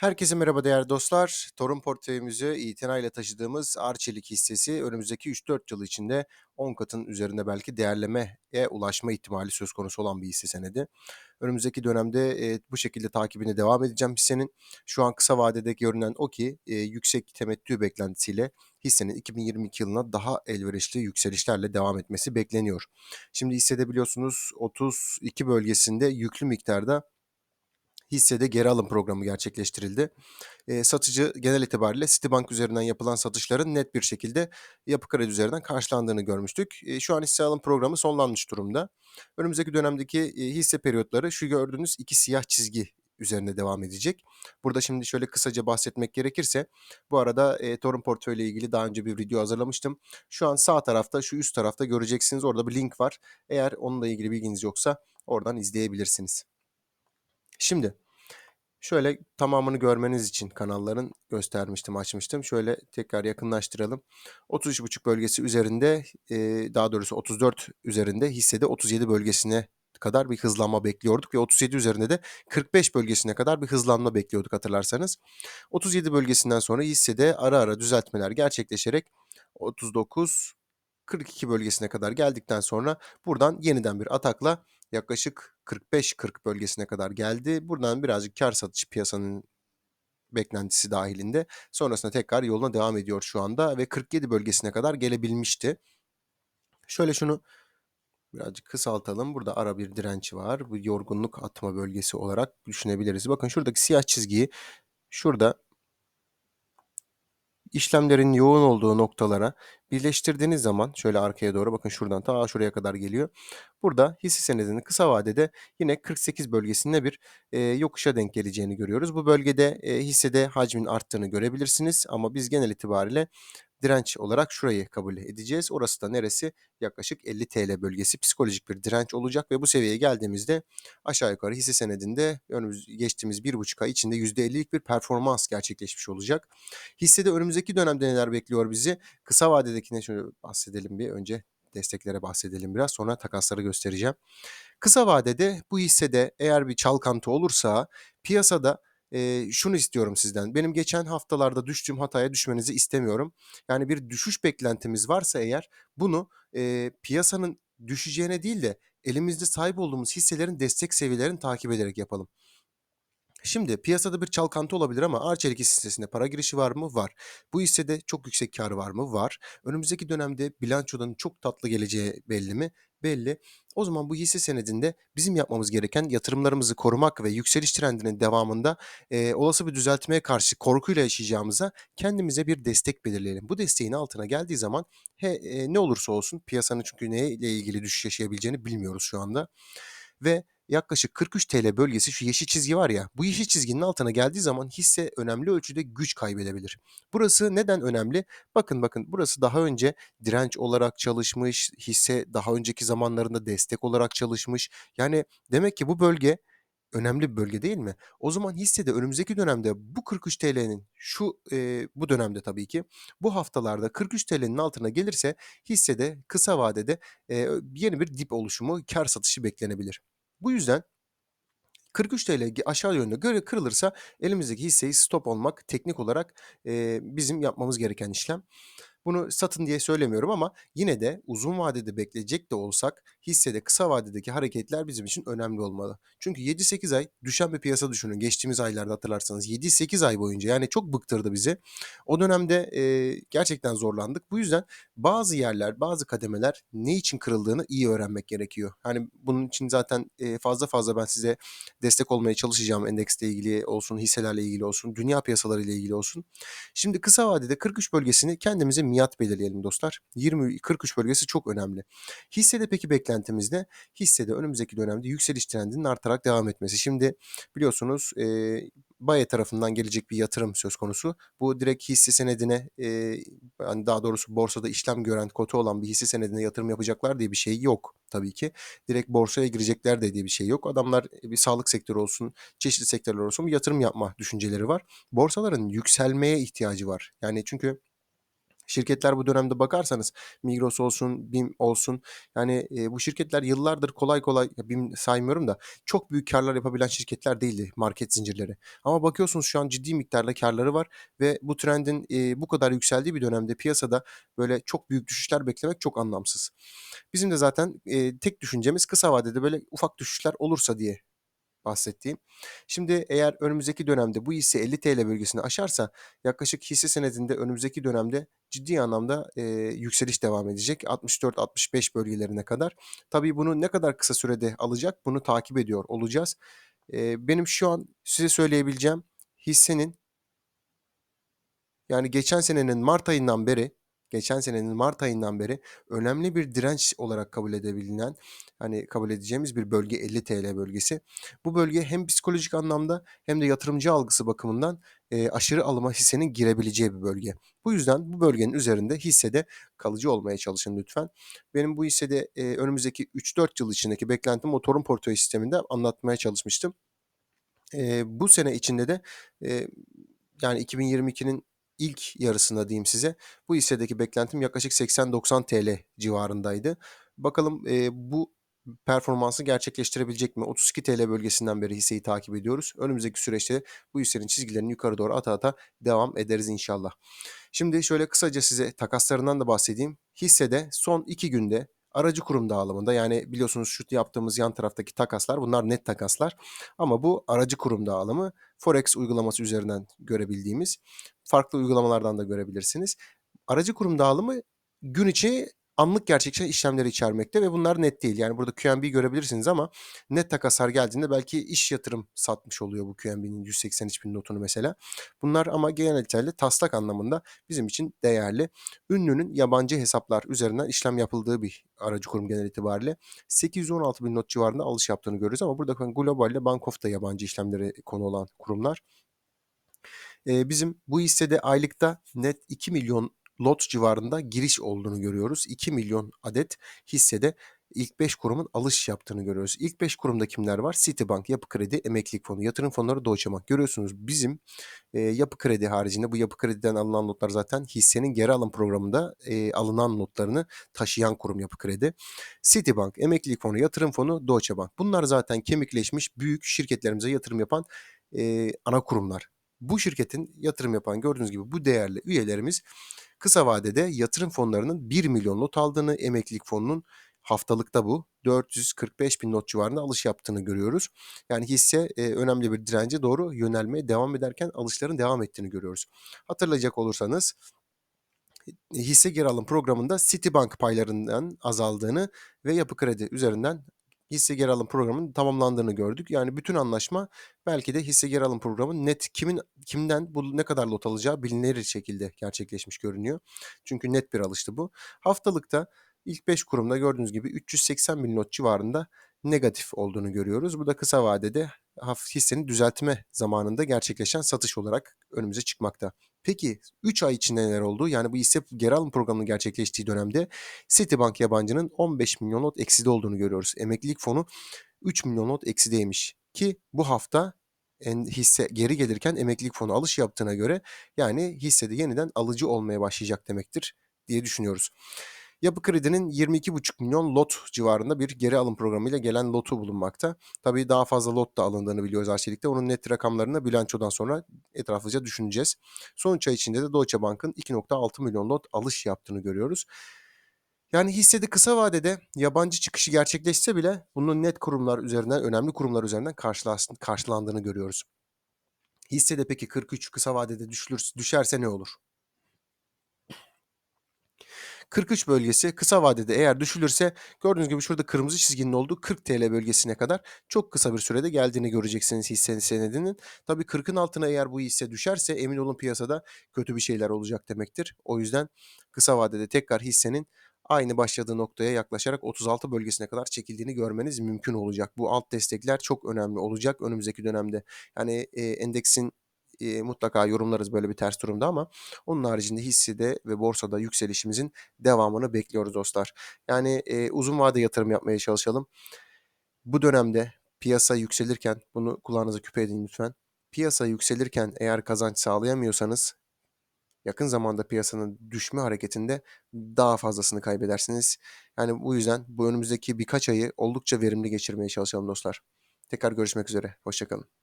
Herkese merhaba değerli dostlar. Torun portföyümüzü itinayla taşıdığımız Arçelik hissesi önümüzdeki 3-4 yıl içinde 10 katın üzerinde belki değerlemeye ulaşma ihtimali söz konusu olan bir hisse senedi. Önümüzdeki dönemde e, bu şekilde takibine devam edeceğim hissenin. Şu an kısa vadede görünen o ki e, yüksek temettü beklentisiyle hissenin 2022 yılına daha elverişli yükselişlerle devam etmesi bekleniyor. Şimdi hissede biliyorsunuz 32 bölgesinde yüklü miktarda hissede geri alım programı gerçekleştirildi. E, satıcı genel itibariyle Citibank üzerinden yapılan satışların net bir şekilde Yapı Kredi üzerinden karşılandığını görmüştük. E, şu an hisse alım programı sonlanmış durumda. Önümüzdeki dönemdeki e, hisse periyotları şu gördüğünüz iki siyah çizgi üzerine devam edecek. Burada şimdi şöyle kısaca bahsetmek gerekirse bu arada e, Torun portföyle ilgili daha önce bir video hazırlamıştım. Şu an sağ tarafta şu üst tarafta göreceksiniz orada bir link var. Eğer onunla ilgili bilginiz yoksa oradan izleyebilirsiniz. Şimdi şöyle tamamını görmeniz için kanalların göstermiştim, açmıştım. Şöyle tekrar yakınlaştıralım. 33,5 bölgesi üzerinde, daha doğrusu 34 üzerinde hissede 37 bölgesine kadar bir hızlanma bekliyorduk ve 37 üzerinde de 45 bölgesine kadar bir hızlanma bekliyorduk hatırlarsanız. 37 bölgesinden sonra hissede ara ara düzeltmeler gerçekleşerek 39 42 bölgesine kadar geldikten sonra buradan yeniden bir atakla yaklaşık 45-40 bölgesine kadar geldi. Buradan birazcık kar satış piyasanın beklentisi dahilinde. Sonrasında tekrar yoluna devam ediyor şu anda ve 47 bölgesine kadar gelebilmişti. Şöyle şunu birazcık kısaltalım. Burada ara bir direnç var. Bu yorgunluk atma bölgesi olarak düşünebiliriz. Bakın şuradaki siyah çizgiyi şurada işlemlerin yoğun olduğu noktalara birleştirdiğiniz zaman şöyle arkaya doğru bakın şuradan ta şuraya kadar geliyor. Burada hisse senedinin kısa vadede yine 48 bölgesinde bir e, yokuşa denk geleceğini görüyoruz. Bu bölgede e, hissede hacmin arttığını görebilirsiniz ama biz genel itibariyle direnç olarak şurayı kabul edeceğiz. Orası da neresi? Yaklaşık 50 TL bölgesi psikolojik bir direnç olacak ve bu seviyeye geldiğimizde aşağı yukarı hisse senedinde önümüz geçtiğimiz bir buçuk ay içinde %50'lik bir performans gerçekleşmiş olacak. Hissede önümüzdeki dönemde neler bekliyor bizi? Kısa vadedekine şöyle bahsedelim bir önce desteklere bahsedelim biraz sonra takasları göstereceğim. Kısa vadede bu hissede eğer bir çalkantı olursa piyasada Eee, şunu istiyorum sizden. Benim geçen haftalarda düştüğüm hataya düşmenizi istemiyorum. Yani bir düşüş beklentimiz varsa eğer bunu, eee, piyasanın düşeceğine değil de elimizde sahip olduğumuz hisselerin destek seviyelerini takip ederek yapalım. Şimdi piyasada bir çalkantı olabilir ama Arçelik hissesinde para girişi var mı? Var. Bu hissede çok yüksek kar var mı? Var. Önümüzdeki dönemde bilançodan çok tatlı geleceği belli mi? Belli. O zaman bu hisse senedinde bizim yapmamız gereken yatırımlarımızı korumak ve yükseliş trendinin devamında e, olası bir düzeltmeye karşı korkuyla yaşayacağımıza kendimize bir destek belirleyelim. Bu desteğin altına geldiği zaman he, e, ne olursa olsun piyasanın çünkü neyle ilgili düşüş yaşayabileceğini bilmiyoruz şu anda. Ve yaklaşık 43 TL bölgesi şu yeşil çizgi var ya bu yeşil çizginin altına geldiği zaman hisse önemli ölçüde güç kaybedebilir. Burası neden önemli? Bakın bakın burası daha önce direnç olarak çalışmış, hisse daha önceki zamanlarında destek olarak çalışmış. Yani demek ki bu bölge önemli bir bölge değil mi? O zaman hissede önümüzdeki dönemde bu 43 TL'nin şu e, bu dönemde tabii ki bu haftalarda 43 TL'nin altına gelirse hissede kısa vadede e, yeni bir dip oluşumu, kar satışı beklenebilir. Bu yüzden 43 TL aşağı yönde göre kırılırsa elimizdeki hisseyi stop olmak teknik olarak e, bizim yapmamız gereken işlem. Bunu satın diye söylemiyorum ama yine de uzun vadede bekleyecek de olsak hissede kısa vadedeki hareketler bizim için önemli olmalı. Çünkü 7-8 ay düşen bir piyasa düşünün. Geçtiğimiz aylarda hatırlarsanız 7-8 ay boyunca yani çok bıktırdı bizi. O dönemde e, gerçekten zorlandık. Bu yüzden bazı yerler, bazı kademeler ne için kırıldığını iyi öğrenmek gerekiyor. Hani bunun için zaten e, fazla fazla ben size destek olmaya çalışacağım endeksle ilgili olsun, hisselerle ilgili olsun, dünya piyasaları ile ilgili olsun. Şimdi kısa vadede 43 bölgesini kendimize miyat belirleyelim dostlar. 20-43 bölgesi çok önemli. Hissede peki beklentimiz ne? Hissede önümüzdeki dönemde yükseliş trendinin artarak devam etmesi. Şimdi biliyorsunuz e, Baye tarafından gelecek bir yatırım söz konusu. Bu direkt hisse senedine e, yani daha doğrusu borsada işlem gören kotu olan bir hisse senedine yatırım yapacaklar diye bir şey yok tabii ki. Direkt borsaya girecekler de diye bir şey yok. Adamlar bir sağlık sektörü olsun, çeşitli sektörler olsun bir yatırım yapma düşünceleri var. Borsaların yükselmeye ihtiyacı var. Yani çünkü Şirketler bu dönemde bakarsanız Migros olsun, BİM olsun yani, eee, bu şirketler yıllardır kolay kolay BİM saymıyorum da çok büyük kârlar yapabilen şirketler değildi market zincirleri. Ama bakıyorsunuz şu an ciddi miktarda kârları var ve bu trendin, eee, bu kadar yükseldiği bir dönemde piyasada böyle çok büyük düşüşler beklemek çok anlamsız. Bizim de zaten, eee, tek düşüncemiz kısa vadede böyle ufak düşüşler olursa diye bahsettiğim. Şimdi eğer önümüzdeki dönemde bu hisse ₺50 bölgesini aşarsa yaklaşık hisse senedinde önümüzdeki dönemde ciddi anlamda, eee, yükseliş devam edecek 64-65 bölgelerine kadar. Tabii bunu ne kadar kısa sürede alacak bunu takip ediyor olacağız. Eee, benim şu an size söyleyebileceğim hissenin yani geçen senenin mart ayından beri geçen senenin mart ayından beri önemli bir direnç olarak kabul edebilinen, hani, kabul edeceğimiz bir bölge ₹50 bölgesi. Bu bölge hem psikolojik anlamda hem de yatırımcı algısı bakımından, eee, aşırı alıma hissenin girebileceği bir bölge. Bu yüzden bu bölgenin üzerinde hissede kalıcı olmaya çalışın lütfen. Benim bu hissede, eee, önümüzdeki 3-4 yıl içindeki beklentim o torun portföy sisteminde anlatmaya çalışmıştım. Eee, bu sene içinde de, eee, yani 2022'nin ilk yarısında diyeyim size, bu hissedeki beklentim yaklaşık TL 80-90 civarındaydı. Bakalım, eee, bu performansı gerçekleştirebilecek mi? TL 32 bölgesinden beri hisseyi takip ediyoruz. Önümüzdeki süreçte bu hissenin çizgilerini yukarı doğru ata ata devam ederiz inşallah. Şimdi şöyle kısaca size takaslarından da bahsedeyim. Hissede son 2 günde aracı kurum dağılımında yani biliyorsunuz şu yaptığımız yan taraftaki takaslar bunlar net takaslar ama bu aracı kurum dağılımı Forex uygulaması üzerinden görebildiğimiz, farklı uygulamalardan da görebilirsiniz. Aracı kurum dağılımı gün içi anlık gerçekleşen işlemleri içermekte ve bunlar net değil. Yani burada QNB görebilirsiniz ama net takaslar geldiğinde belki iş yatırım satmış oluyor bu QNB'nin 183.000 notunu mesela. Bunlar ama genel taslak anlamında bizim için değerli. Ünlünün yabancı hesaplar üzerinden işlem yapıldığı bir aracı kurum genel itibariyle 816.000 not civarında alış yaptığını görüyoruz ama burada Global ile Bank of da yabancı işlemlere konu olan kurumlar. Bizim bu hissede aylıkta net 2 milyon lot civarında giriş olduğunu görüyoruz. 2 milyon adet hissede ilk 5 kurumun alış yaptığını görüyoruz. İlk 5 kurumda kimler var? Citibank, Yapı Kredi, Emeklilik Fonu, Yatırım Fonları, Deutsche Bank. Görüyorsunuz bizim eee, Yapı Kredi haricinde bu Yapı Kredi'den alınan notlar zaten hissenin geri alım programında eee, alınan notlarını taşıyan kurum Yapı Kredi. Citibank, Emeklilik Fonu, Yatırım Fonu, Deutsche Bank. Bunlar zaten kemikleşmiş büyük şirketlerimize yatırım yapan eee, ana kurumlar. Bu şirketin yatırım yapan gördüğünüz gibi bu değerli üyelerimiz kısa vadede yatırım fonlarının 1 milyon not aldığını, emeklilik fonunun haftalıkta bu 445 bin not civarında alış yaptığını görüyoruz. Yani hisse e, önemli bir dirence doğru yönelmeye devam ederken alışların devam ettiğini görüyoruz. Hatırlayacak olursanız hisse geri alım programında Citibank paylarından azaldığını ve Yapı Kredi üzerinden hisse geri alım programının tamamlandığını gördük. Yani bütün anlaşma belki de hisse geri alım programı net kimin kimden bu ne kadar lot alacağı bilinir şekilde gerçekleşmiş görünüyor. Çünkü net bir alıştı bu. Haftalıkta ilk 5 kurumda gördüğünüz gibi 380 bin not civarında negatif olduğunu görüyoruz. Bu da kısa vadede hissenin düzeltme zamanında gerçekleşen satış olarak önümüze çıkmakta. Peki 3 ay içinde neler oldu? Yani bu hisse geri alım programının gerçekleştiği dönemde Citibank yabancının 15 milyon not ekside olduğunu görüyoruz. Emeklilik fonu 3 milyon not eksideymiş ki bu hafta en hisse geri gelirken emeklilik fonu alış yaptığına göre yani hissede yeniden alıcı olmaya başlayacak demektir diye düşünüyoruz. Yapı Kredi'nin 22,5 milyon lot civarında bir geri alım programıyla gelen lotu bulunmakta. Tabii daha fazla lot da alındığını biliyoruz arçelikte. Onun net rakamlarını bilançodan sonra etraflıca düşüneceğiz. Sonuç ay içinde de Deutsche Bank'ın 2,6 milyon lot alış yaptığını görüyoruz. Yani hissede kısa vadede yabancı çıkışı gerçekleşse bile bunun net kurumlar üzerinden, önemli kurumlar üzerinden karşılandığını görüyoruz. Hissede peki 43 kısa vadede düşülür, düşerse ne olur? 43 bölgesi kısa vadede eğer düşülürse gördüğünüz gibi şurada kırmızı çizginin olduğu 40 TL bölgesine kadar çok kısa bir sürede geldiğini göreceksiniz hisse senedinin. Tabii 40'ın altına eğer bu hisse düşerse emin olun piyasada kötü bir şeyler olacak demektir. O yüzden kısa vadede tekrar hissenin aynı başladığı noktaya yaklaşarak 36 bölgesine kadar çekildiğini görmeniz mümkün olacak. Bu alt destekler çok önemli olacak önümüzdeki dönemde. Yani e, endeksin e, mutlaka yorumlarız böyle bir ters durumda ama onun haricinde hissede ve borsada yükselişimizin devamını bekliyoruz dostlar. Yani e, uzun vade yatırım yapmaya çalışalım. Bu dönemde piyasa yükselirken bunu kulağınıza küpe edin lütfen. Piyasa yükselirken eğer kazanç sağlayamıyorsanız yakın zamanda piyasanın düşme hareketinde daha fazlasını kaybedersiniz. Yani bu yüzden bu önümüzdeki birkaç ayı oldukça verimli geçirmeye çalışalım dostlar. Tekrar görüşmek üzere. Hoşça kalın.